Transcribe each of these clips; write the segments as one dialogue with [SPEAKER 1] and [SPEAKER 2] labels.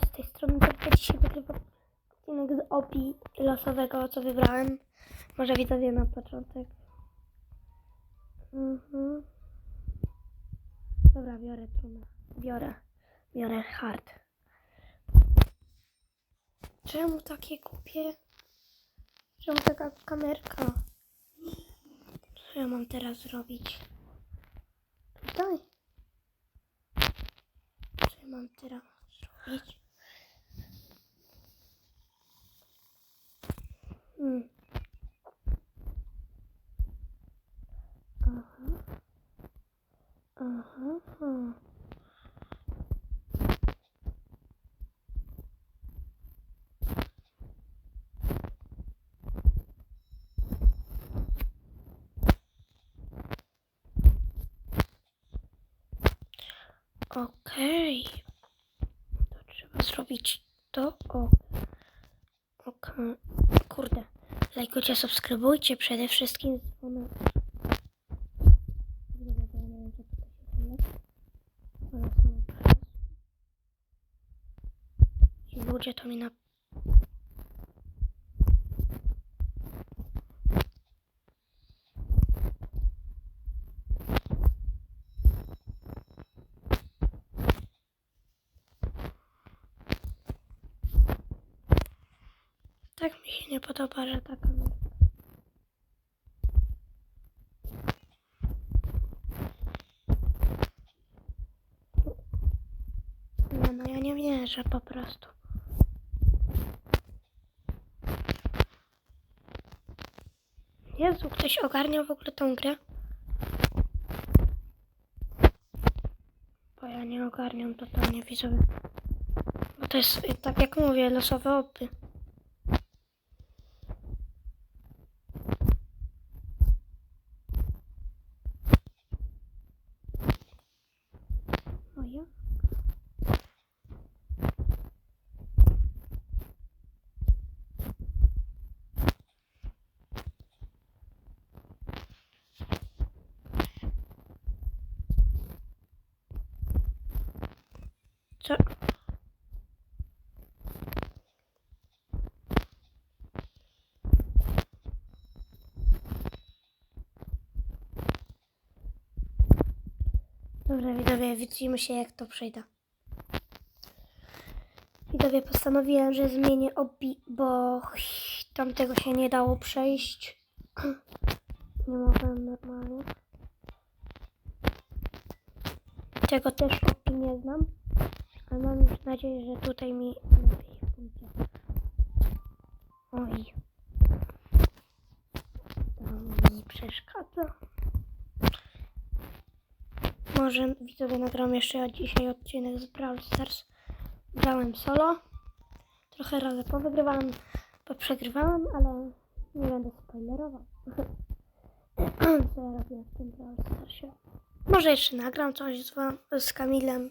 [SPEAKER 1] Z tej strony Zerka. Dzisiaj wygrywam odcinek z OPI losowego, co wybrałem. Może widzowie na początek. Mhm. Dobra, biorę trumę. Biorę. Biorę hard. Czemu takie kupię? Czemu taka kamerka? Co ja mam teraz zrobić? Tutaj? Co ja mam teraz zrobić? Hmm. Okej. To trzeba zrobić to. O. Okej. Kurde. Lajkujcie, subskrybujcie przede wszystkim. Ci ludzie to mi na... Tak mi się nie podoba, że ta kamera. Nie no, ja nie wierzę po prostu. Jezu, ktoś ogarniał w ogóle tą grę? Bo ja nie ogarniam totalnie widzowie. Bo to jest, tak jak mówię, losowe opy. O ja? Co? Dobra, widzowie, widzimy się jak to przejdę. Widzowie, postanowiłem, że zmienię obi, bo tamtego się nie dało przejść. Nie mogłem normalnie. Tego też obi nie znam. Ale mam już nadzieję, że tutaj mi lepiej pójdzie. Oj. To mi przeszkadza. Może widzowie nagram jeszcze dzisiaj odcinek z Brawl Stars. Grałem solo. Trochę razy powygrywałem, poprzegrywałem, ale nie będę spoilerował. Co ja robię w tym Brawl Starsie. Może jeszcze nagram coś z, wam, z Kamilem.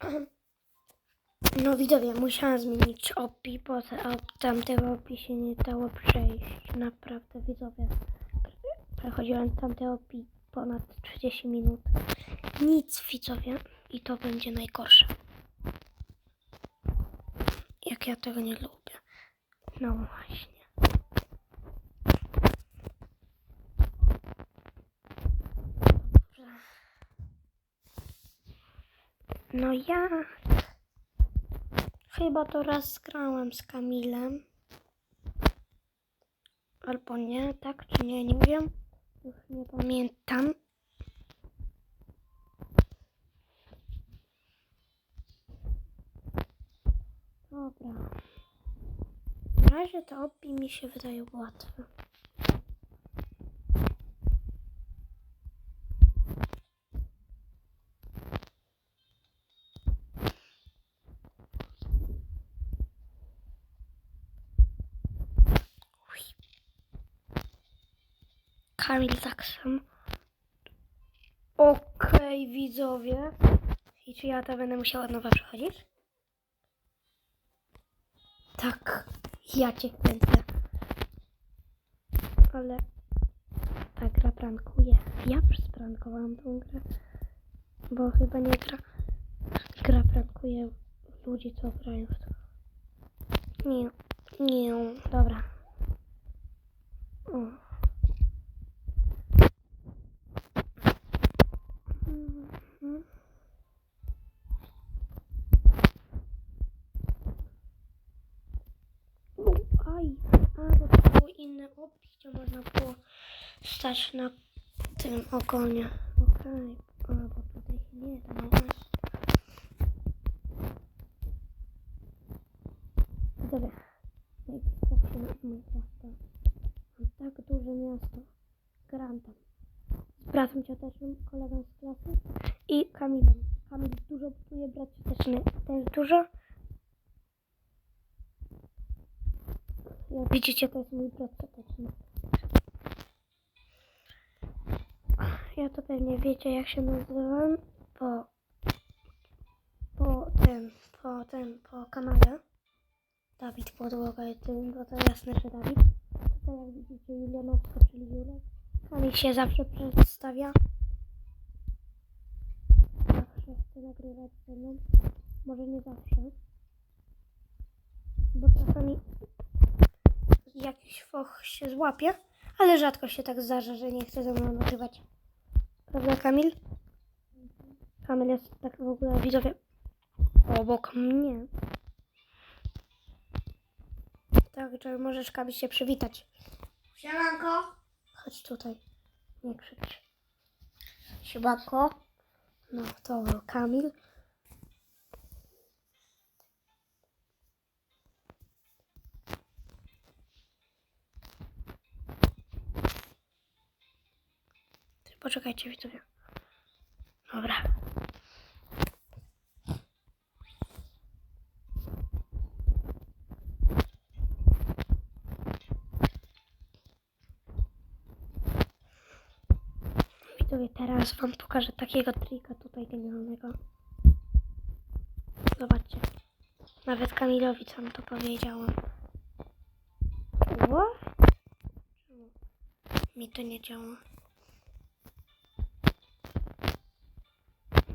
[SPEAKER 1] No widzowie, musiałam zmienić opi, bo tamtego opi się nie dało przejść. Naprawdę widzowie. Przechodziłem tamte opi ponad 30 minut. Nic widzowie. I to będzie najgorsze. Jak ja tego nie lubię. No właśnie. No ja chyba to raz grałem z Kamilem. Albo nie, tak czy nie, nie wiem. Już nie pamiętam. Dobra. Na razie to obi mi się wydaje łatwe. Kamil sam. Okej, widzowie. I czy ja to będę musiała od nowa przechodzić? Tak, ja cię kręcę. Ale ta gra prankuje. Ja sprankowałam tą grę. Bo chyba nie gra. Gra prankuje ludzi, co grają w to. Nie, nie, dobra. O. Mhm. U, Aj, a bo to były inne można było stać na tym ogonie. Okej, a bo tutaj się nie da. Dobra, na Xboxie na Minecrafta. Mam tak duże miasto. Gram tam. Z bratem ciotecznym, kolegą z klasy i Kamilem. Kamil dużo buduje, brat cioteczny też dużo. Jak widzicie, to jest mój brat cioteczny. Ja to pewnie wiecie, jak się nazywam, po, po tym, po tym, po kanale. Dawid Podłoga jest tym, bo to jasne, że Dawid. Tutaj jak widzicie Julianowska, czyli Julek. Kamil się zawsze przedstawia. Zawsze chce nagrywać ze mną. Może nie zawsze. Bo czasami jakiś foch się złapie, ale rzadko się tak zdarza, że nie chce ze mną nagrywać. Prawda Kamil? Kamil jest tak w ogóle widzowie obok mnie. Także możesz Kamil się przywitać.
[SPEAKER 2] Siemanko.
[SPEAKER 1] Chodź tutaj. Nie krzycz.
[SPEAKER 2] Siemanko.
[SPEAKER 1] No to Kamil. Poczekajcie widzowie. Dobra. Widzowie, teraz wam pokażę takiego trika tutaj genialnego. Zobaczcie. Nawet Kamilowi sam to powiedziałam. Czemu mi to nie działa?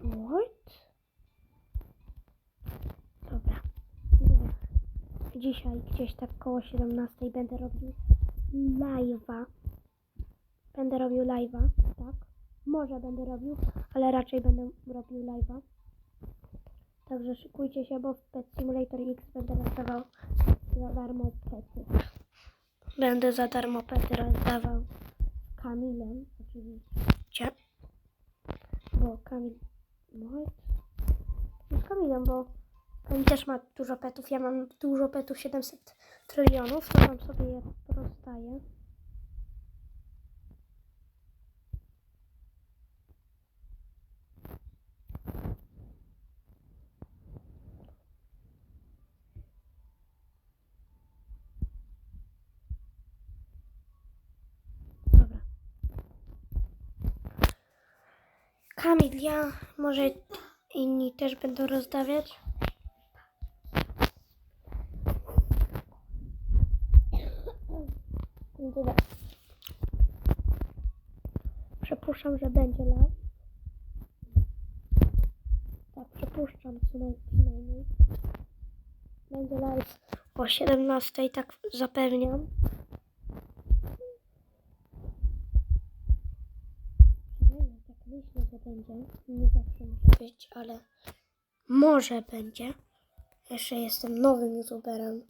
[SPEAKER 1] What? Dobra. Widzowie, Dzisiaj gdzieś tak koło 17 będę robił live'a. Będę robił live'a, tak? Może będę robił, ale raczej będę robił live'a. Także szykujcie się, bo w Pet Simulator X będę rozdawał za darmo pety. Będę za darmo pety rozdawał Kamilem, oczywiście. Bo Kamil... No z Kamilem, bo Kamil też ma dużo petów. Ja mam dużo petów, 700 trylionów, to wam sobie je rozdaję. Kamil, ja może inni też będą rozdawiać. Tyle. Przypuszczam, że będzie live. Tak, przypuszczam co naj- przynajmniej. Będzie live o 17, tak zapewniam. Przynajmniej tak myślę, że będzie. Nie zawsze musi być, ale może będzie. Jeszcze jestem nowym youtuberem.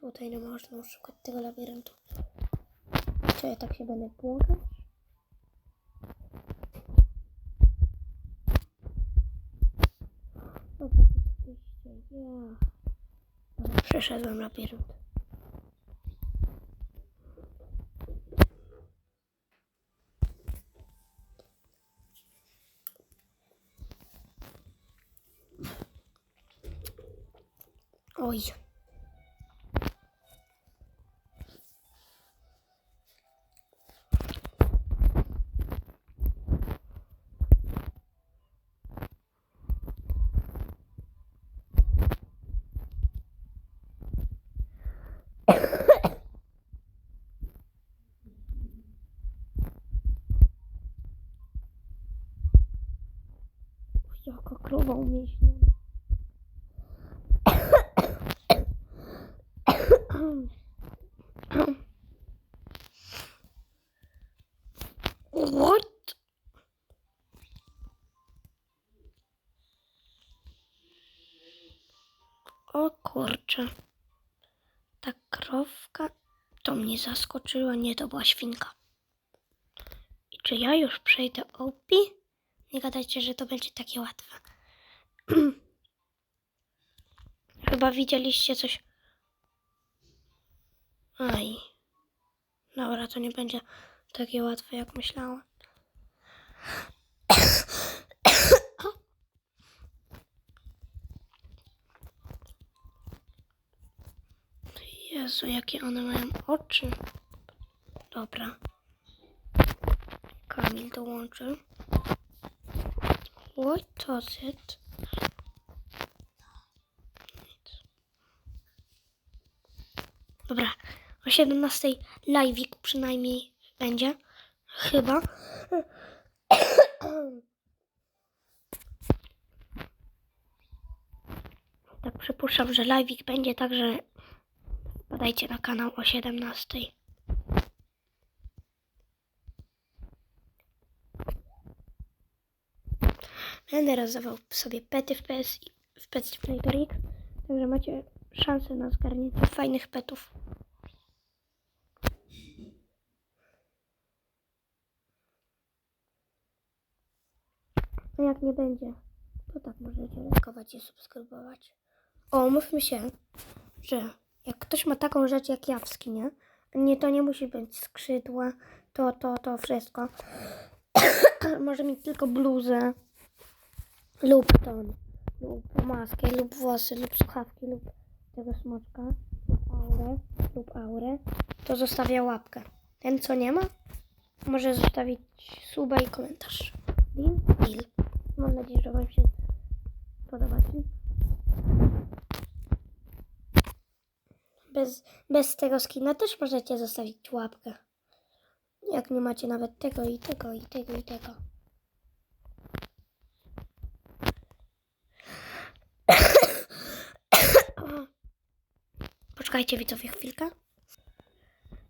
[SPEAKER 1] Tutaj nie można szukać tego labiryntu. Co ja tak się będę? Dobra, oczywiście ja. Przeszedłem labirynt. Oj. Krowa umieśniona. What? O kurczę. Ta krowka to mnie zaskoczyła. Nie, to była świnka. I czy ja już przejdę OP? Nie gadajcie, że to będzie takie łatwe. Chyba widzieliście coś. Aj. Dobra, to nie będzie takie łatwe, jak myślałam. Jezu, jakie one mają oczy. Dobra. Kamil dołączył. What does it? Dobra, o 17 live'ik przynajmniej będzie. Chyba. Tak przypuszczam, że live'ik będzie, także Podajcie na kanał o 17. Będę rozdawał sobie pety w PS, w Pet Simulator X, także macie szansę na zgarnięcie fajnych petów. A jak nie będzie, to tak możecie lajkować i subskrybować. O, mówmy się, że jak ktoś ma taką rzecz jak ja w skinie, nie, to nie musi być skrzydła, to, to, to wszystko. Może mieć tylko bluzę lub ton, lub maskę, lub włosy, lub słuchawki, lub tego smoczka, lub aurę, lub aurę, to zostawia łapkę. Ten, co nie ma, może zostawić suba i komentarz. Deal? Deal. Nadzieję, że Wam się podoba. Bez, bez tego skina też możecie zostawić łapkę. Jak nie macie nawet tego i tego i tego i tego. Poczekajcie widzowie chwilkę.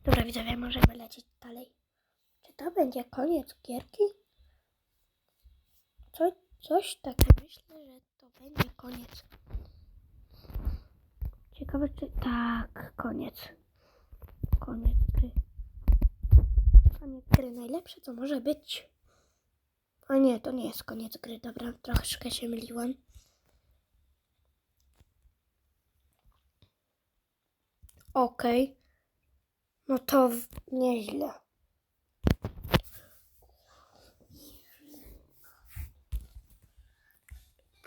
[SPEAKER 1] Dobra widzowie, możemy lecieć dalej. Czy to będzie koniec gierki? Co, coś takie myślę, że to będzie koniec. Ciekawe czy... Tak, koniec. Koniec gry. Koniec gry. Najlepsze co może być. A nie, to nie jest koniec gry. Dobra, troszkę się myliłam. Okej. No to w... nieźle.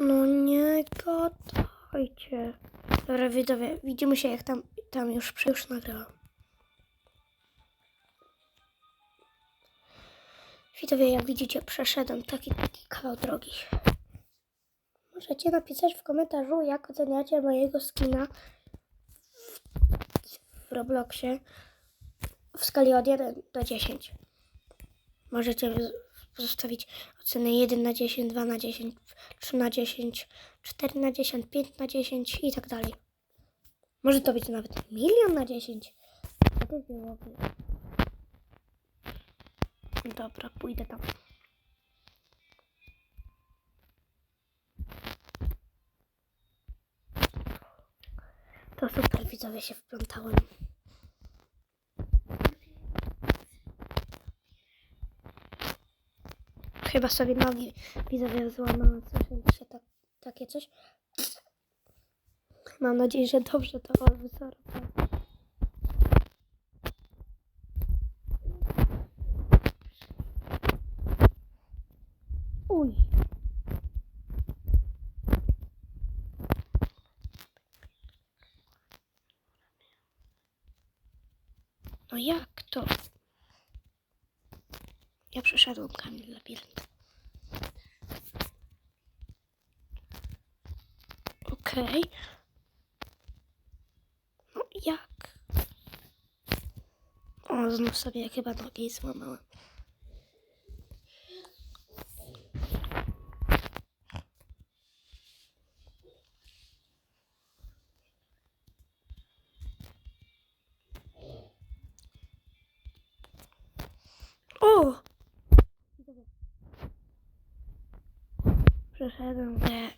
[SPEAKER 1] No nie gadajcie. Dobra, widzowie, widzimy się jak tam, tam już, już nagrałam. Widzowie, jak widzicie, przeszedłem taki, taki kawał drogi. Możecie napisać w komentarzu, jak oceniacie mojego skina w, w Robloxie w skali od 1 do 10. Możecie z- zostawić ocenę 1 na 10, 2 na 10, 3 na 10, 4 na 10, 5 na 10 i tak dalej. Może to być nawet milion na 10. Wtedy byłoby. Dobra, pójdę tam. To super widzowie się wplątałem. Chyba sobie nogi widzowie złamałem, słyszeliście tak, takie coś? Mam nadzieję, że dobrze to wysorowałem. Uj. No jak to? Ja przeszedłem Kamil labirynt. Okej. No jak? O, znów sobie chyba nogi złamałem. Przeszedłem grę.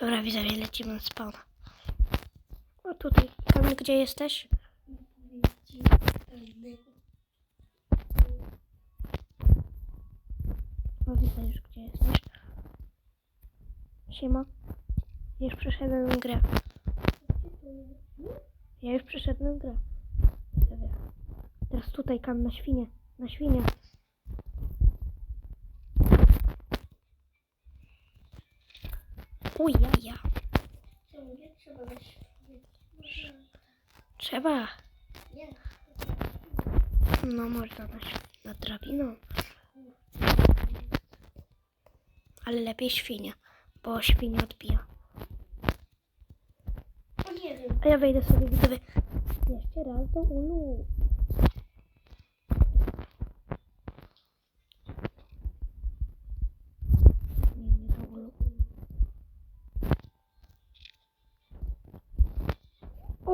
[SPEAKER 1] Dobra, widzowie, lecimy z spawna. O tutaj, Gdzie jesteś? O, widzę już, gdzie jesteś. Siema. Ja już przeszedłem grę. Ja już przeszedłem grę. Teraz tutaj, Kam, na świnie. Na świnie. Uj, ja, ja.
[SPEAKER 2] Nie trzeba dać.
[SPEAKER 1] Trzeba. No, można na, na drabiną. Ale lepiej świnia, bo świnia odbija. A ja wejdę sobie widzowie jeszcze raz do ulu. Nie, nie do ulu.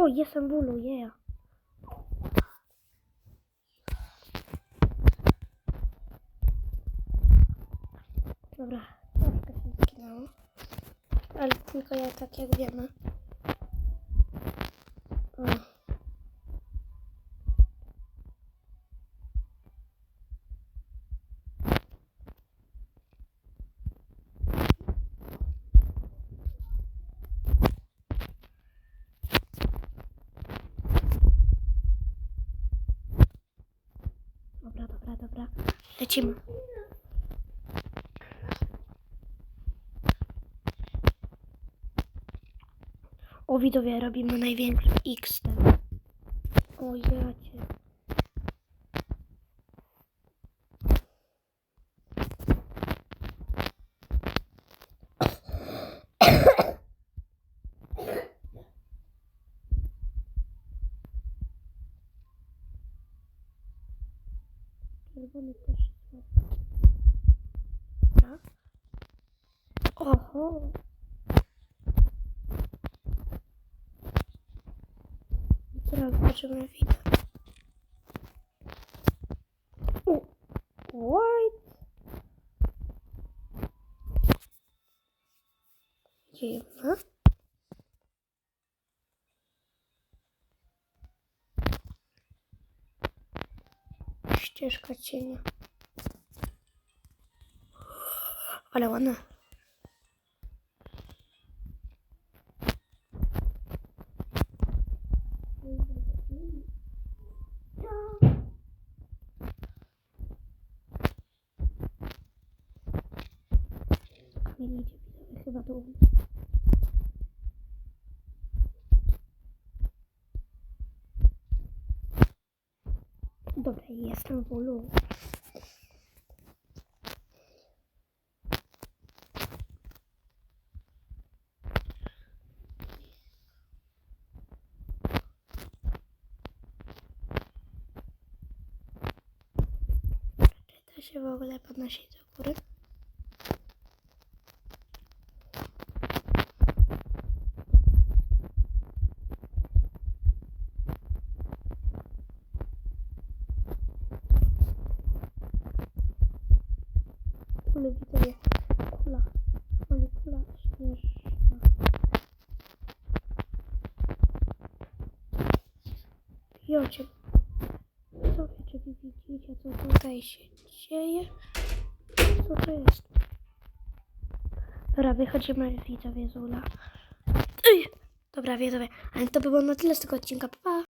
[SPEAKER 1] O, jestem w ulu, yeah. Dobra, troszkę się zginęło. Ale tylko ja tak jak wiemy. O. Dobra, dobra, dobra. Lecimy. O widzowie, robimy największy X ten. Ого. Зараз бачимо відео. What? Дивно. Ще ж качення. Але вона. Idzie chyba mnie. Dobra, jestem w ulu. Się w ogóle podnosi Jocie, widzowie, czy wy widzicie, co tutaj się dzieje? Co to jest? Dobra, wychodzimy widzowie z ula. Ej! Dobra, widzowie, ale to było na tyle z tego odcinka. Pa.